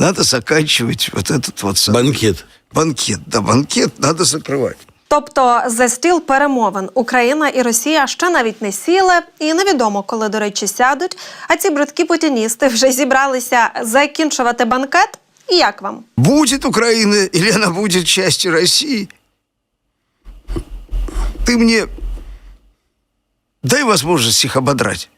надо заканчивать вот этот вот самый Банкет. банкет. Да, банкет надо закрывать. Тобто за стіл перемовин Україна і Росія ще навіть не сіли, і невідомо, коли, до речі, сядуть. А ці бридкі путіністи вже зібралися закінчувати банкет. І як вам? Будет Украина или она будет частью России? Ты мне дай возможность их ободрать.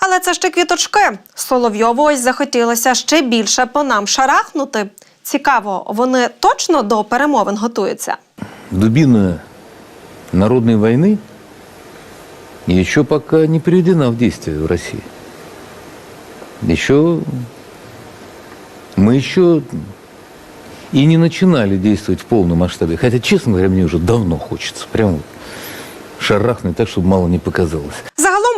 Але це ще квіточки. Соловйову ось захотілося ще більше по нам шарахнути. Цікаво, вони точно до перемовин готуються. дубина народной войны еще пока не приведена в действие в России. Еще мы еще и не начинали действовать в полном масштабе. Хотя, честно говоря, мне уже давно хочется. Прям вот шарахнуть так, чтобы мало не показалось.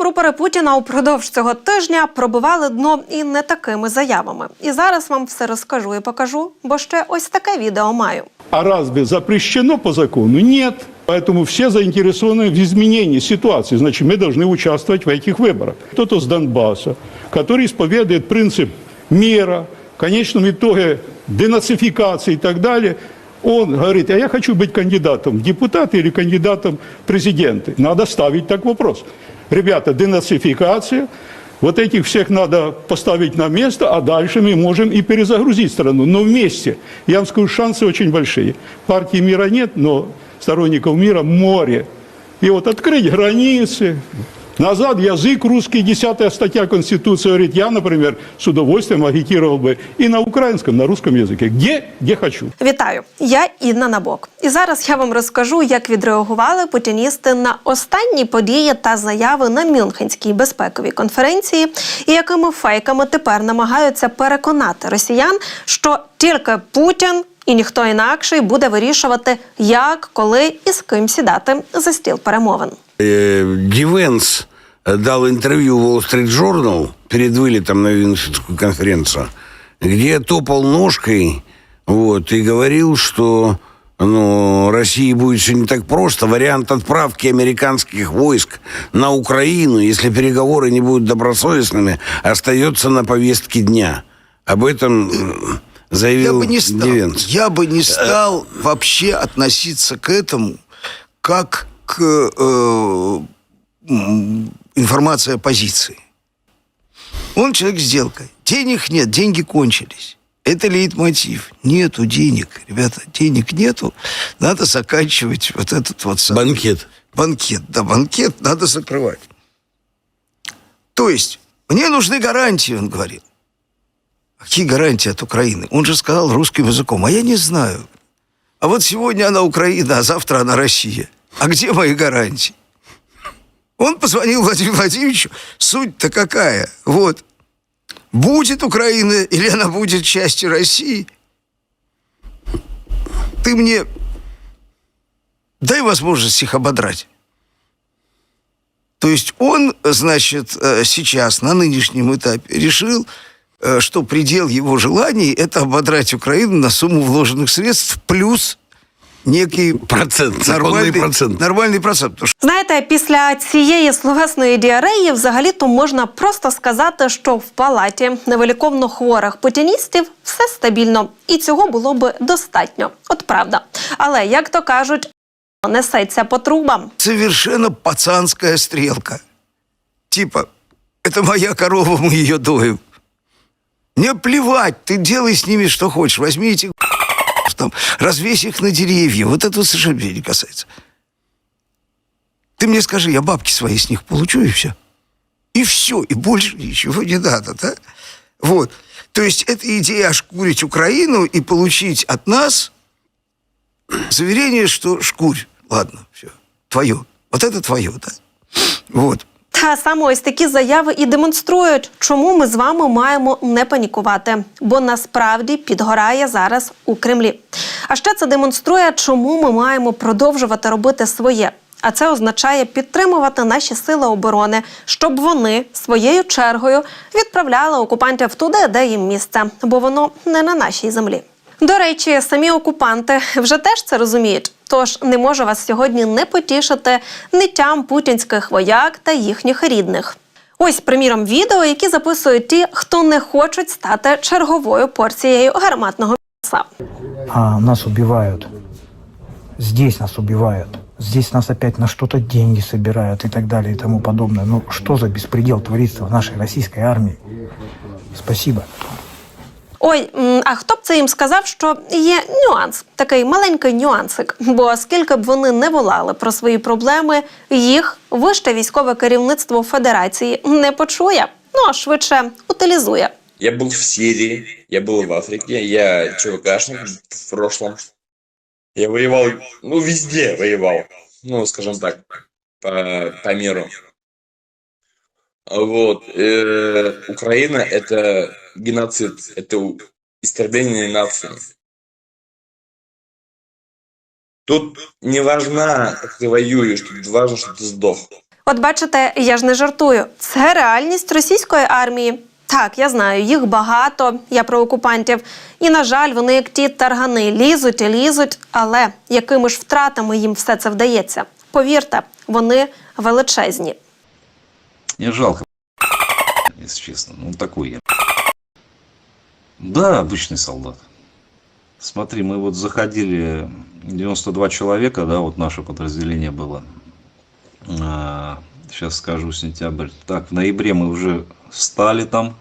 Загалом рупори Путіна упродовж цього тижня пробивали дно і не такими заявами. І зараз вам все розкажу і покажу, бо ще ось таке відео маю. А разве запрещено по закону? Нет. Поэтому все заинтересованы в изменении ситуации. Значит, мы должны участвовать в этих выборах. Кто-то с Донбасса, который исповедует принцип мира, в конечном итоге денацификации и так далее, он говорит, а я хочу быть кандидатом в депутаты или кандидатом в президенты. Надо ставить так вопрос. Ребята, денацификация, вот этих всех надо поставить на место, а дальше мы можем и перезагрузить страну. Но вместе, я вам скажу, шансы очень большие. Партии мира нет, но сторонников мира море. И вот открыть границы, назад язык русский, 10 статья Конституции говорит, я, например, с удовольствием агитировал бы и на украинском, на русском языке, где, где хочу. Вітаю, я Інна Набок. І зараз я вам розкажу, як відреагували путіністи на останні події та заяви на Мюнхенській безпековій конференції, і якими фейками тепер намагаються переконати росіян, що тільки Путін і ніхто інакший буде вирішувати, як, коли і з ким сідати за стіл перемовин. Э, Дивенс э, дал интервью Wall Street Journal перед вылетом на Винфитскую конференцию, где топал ножкой вот, и говорил, что ну, России будет все не так просто. Вариант отправки американских войск на Украину, если переговоры не будут добросовестными, остается на повестке дня. Об этом м, Я заявил бы не стал, я бы не стал вообще относиться к этому как к э, м, информации оппозиции. Он человек с сделкой. Денег нет, деньги кончились. Это лейтмотив. Нету денег, ребята, денег нету. Надо заканчивать вот этот вот самый Банкет. банкет. Да, банкет надо закрывать. То есть, мне нужны гарантии, он говорил. А Какие гарантии от Украины? Он же сказал русским языком, а я не знаю. А вот сегодня она Украина, а завтра она Россия. А где мои гарантии? Он позвонил Владимиру Владимировичу. Суть-то какая? Вот. Будет Украина или она будет частью России? Ты мне дай возможность их ободрать. То есть он, значит, э, сейчас на нынешнем этапе решил, э, что предел его желаний – это ободрать Украину на сумму вложенных средств плюс некий Процент, законный процент. Нормальный процент. Потому Знаєте, після цієї словесної діареї взагалі-то можна просто сказати, що в палаті невиліковно хворих путіністів все стабільно, і цього було би достатньо. От правда. Але як то кажуть, несеться по трубам. совершенно пацанская стрелка. Типа, это моя корова, мы ее доим. Мне плевать, ты делай с ними что хочешь. Возьми этих там, развесь их на деревья. Вот это совершенно меня не касается. Ты мне скажи, я бабки свои с них получу, и все. И все, и больше ничего не надо, да? Вот. То есть эта идея ошкурить Украину и получить от нас заверение, что шкурь, ладно, все, твое. Вот это твое, да? Вот. Та саме ось такі заяви і демонструють, чому ми з вами маємо не панікувати, бо насправді підгорає зараз у Кремлі. А ще це демонструє, чому ми маємо продовжувати робити своє. А це означає підтримувати наші сили оборони, щоб вони своєю чергою відправляли окупантів туди, де їм місце, бо воно не на нашій землі. До речі, самі окупанти вже теж це розуміють. Тож не можу вас сьогодні не потішити ниттям путінських вояк та їхніх рідних. Ось, приміром, відео, які записують ті, хто не хочуть стати черговою порцією гарматного м'яса. а нас убивают. Здесь нас убивают. Здесь нас опять на что-то деньги собирают и так далее и тому подобное. Ну что за беспредел творится в нашей российской армии? Спасибо. Ой, а хто б це їм сказав, що є нюанс, такий маленький нюансик. Бо скільки б вони не волали про свої проблеми, їх вище військове керівництво Федерації не почує. Ну а швидше утилізує. Я был в Сирии, я был в Африке, я ЧВКшник в прошлом. Я воевал, ну, везде воевал. Ну, скажем так, по, по миру. Вот. э, Украина – это геноцид, это у- истребление нации. Тут не важно, как ты воюешь, тут важно, что ты сдох. От бачите, я ж не жартую. Це реальність російської армії. Так, я знаю, їх багато, я про окупантів. І, на жаль, вони як ті таргани лізуть і лізуть, але якими ж втратами їм все це вдається? Повірте, вони величезні. Мне жалко, если честно. Ну, такой я. Да, обычный солдат. Смотри, мы вот заходили, 92 человека, да, вот наше подразделение было. А, Сейчас скажу, сентябрь. Так, в ноябре мы уже стали там,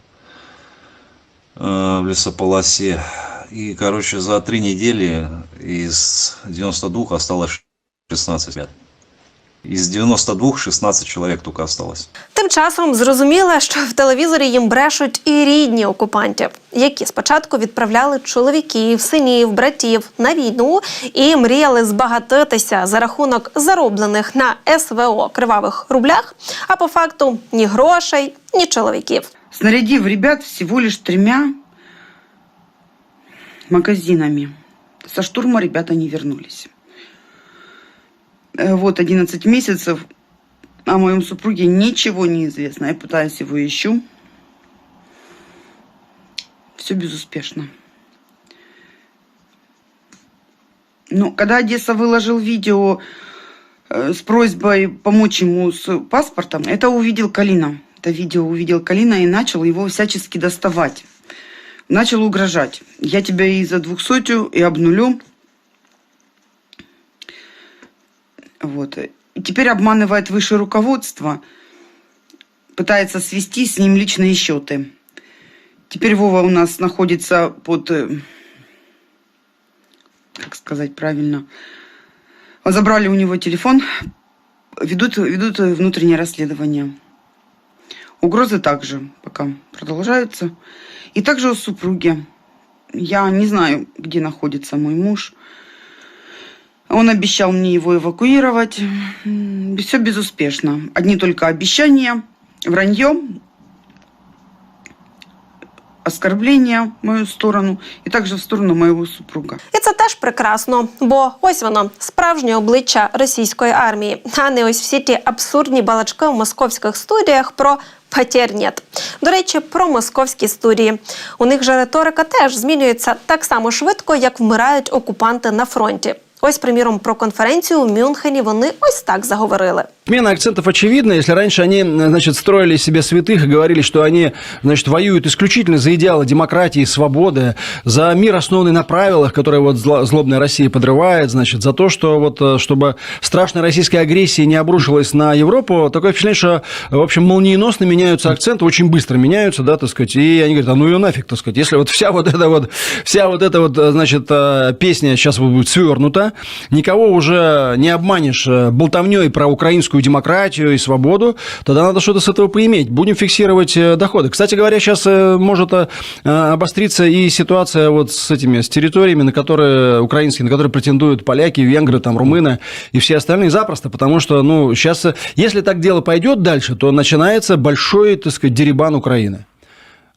э, в лесополосе. И, короче, за три недели из 92 осталось 16 ребят. Из 92 16 человек только осталось. Тим часом зрозуміло, що в телевізорі їм брешуть і рідні окупантів, які спочатку відправляли чоловіків, синів, братів на війну і мріяли збагатитися за рахунок зароблених на СВО кривавих рублях. А по факту ні грошей, ні чоловіків. снарядив ребят всего лишь тремя магазинами. Со штурма ребята не вернулись. Э, Вот 11 месяцев о моем супруге ничего не известно. Я пытаюсь его ищу. Все безуспешно. Ну, когда Одесса выложил видео э, с просьбой помочь ему с паспортом, это увидел Калина. Это видео увидел Калина и начал его всячески доставать. Начал угрожать. Я тебя и за двухсотую, и обнулю. Вот. И теперь обманывает высшее руководство. Пытается свести с ним личные счеты. Теперь Вова у нас находится под... э, Как сказать правильно? Забрали у него телефон. Ведут, ведут внутреннее расследование. Угрозы также пока продолжаются. И также у супруги. Я не знаю, где находится мой муж. Он обещал мне его эвакуировать. Все безуспешно. Одни только обещания, вранье, оскорбления в мою сторону и также в сторону моего супруга. І це теж прекрасно, бо ось воно справжнє обличчя російської армії, а не ось всі ті абсурдні балачки в московських студіях про «потерь нет». До речі, про московські студії. У них же риторика теж змінюється так само швидко, як вмирають окупанти на фронті. Ось, приміром, про конференцію у Мюнхені вони ось так заговорили. Смена акцентов очевидна. Если раньше они, значит, строили себе святых и говорили, что они, значит, воюют исключительно за идеалы демократии, свободы, за мир, основанный на правилах, которые вот зло- злобная Россия подрывает, значит, за то, что вот, э, чтобы страшная российская агрессия не обрушилась на Европу, такое впечатление, что, в общем, молниеносно меняются акценты, очень быстро меняются, да, так сказать, и они говорят, а ну ее нафиг, так сказать, если вот вся вот эта вот, вся вот эта вот, э, значит, э, песня сейчас будет свернута, никого уже не обманешь болтовней про украинскую демократию и свободу, тогда надо что-то с этого поиметь. Будем фиксировать э, доходы. Кстати говоря, сейчас э, может э, обостриться и ситуация вот с этими, с территориями, на которые украинские, на которые претендуют поляки, венгры, там, румыны и все остальные запросто, потому что, ну, сейчас, если так дело пойдет дальше, то начинается большой, так сказать, деребан Украины.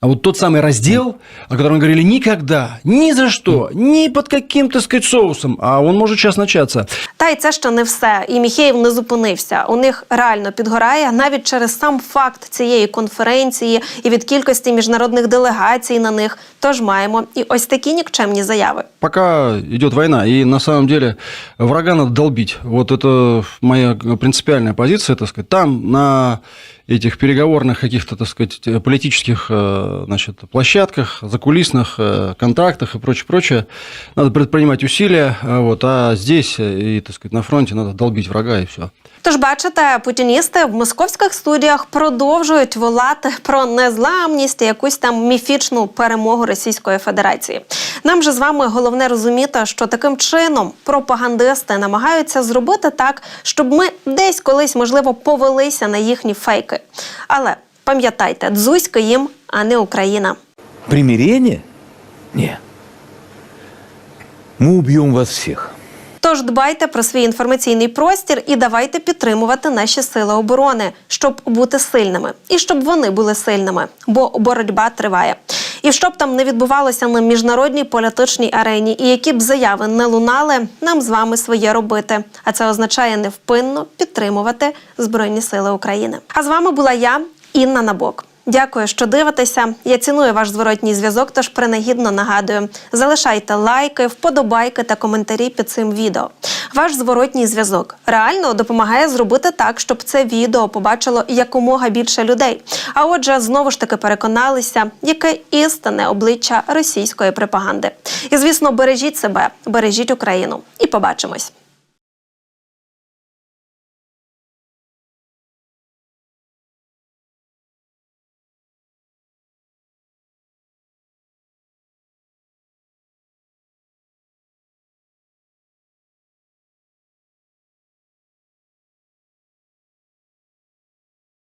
А вот тот самый раздел, о котором говорили никогда, ни за что, ни под каким, так сказать, соусом, а он может сейчас начаться. Та й це ще не все. І Міхеєв не зупинився. У них реально підгорає навіть через сам факт цієї конференції і від кількості міжнародних делегацій на них. Тож маємо і ось такі нікчемні заяви. Пока идет война, и на самом деле врага надо долбить. Вот это моя принципиальная позиция, так сказать. Там на этих переговорных каких-то, так сказать, политических э, значит, площадках, закулисных э, контактах и прочее, прочее. Надо предпринимать усилия, а вот, а здесь э, и, так сказать, на фронте надо долбить врага и все. Тож, бачите, путіністи в московських студіях продовжують волати про незламність і якусь там міфічну перемогу Російської Федерації. Нам же з вами головне розуміти, що таким чином пропагандисти намагаються зробити так, щоб ми десь колись, можливо, повелися на їхні фейки. Але пам'ятайте, дзузька їм, а не Україна. Примирение? Нет. Мы убьем вас всех. Тож дбайте про свій інформаційний простір і давайте підтримувати наші сили оборони, щоб бути сильними, і щоб вони були сильними, бо боротьба триває. І щоб там не відбувалося на міжнародній політичній арені, і які б заяви не лунали, нам з вами своє робити. А це означає невпинно підтримувати Збройні Сили України. А з вами була я, Інна Набок. Дякую, що дивитеся. Я ціную ваш зворотній зв'язок, тож принагідно нагадую: залишайте лайки, вподобайки та коментарі під цим відео. Ваш зворотній зв'язок реально допомагає зробити так, щоб це відео побачило якомога більше людей. А отже, знову ж таки переконалися, яке істинне обличчя російської пропаганди. І звісно, бережіть себе, бережіть Україну. І побачимось.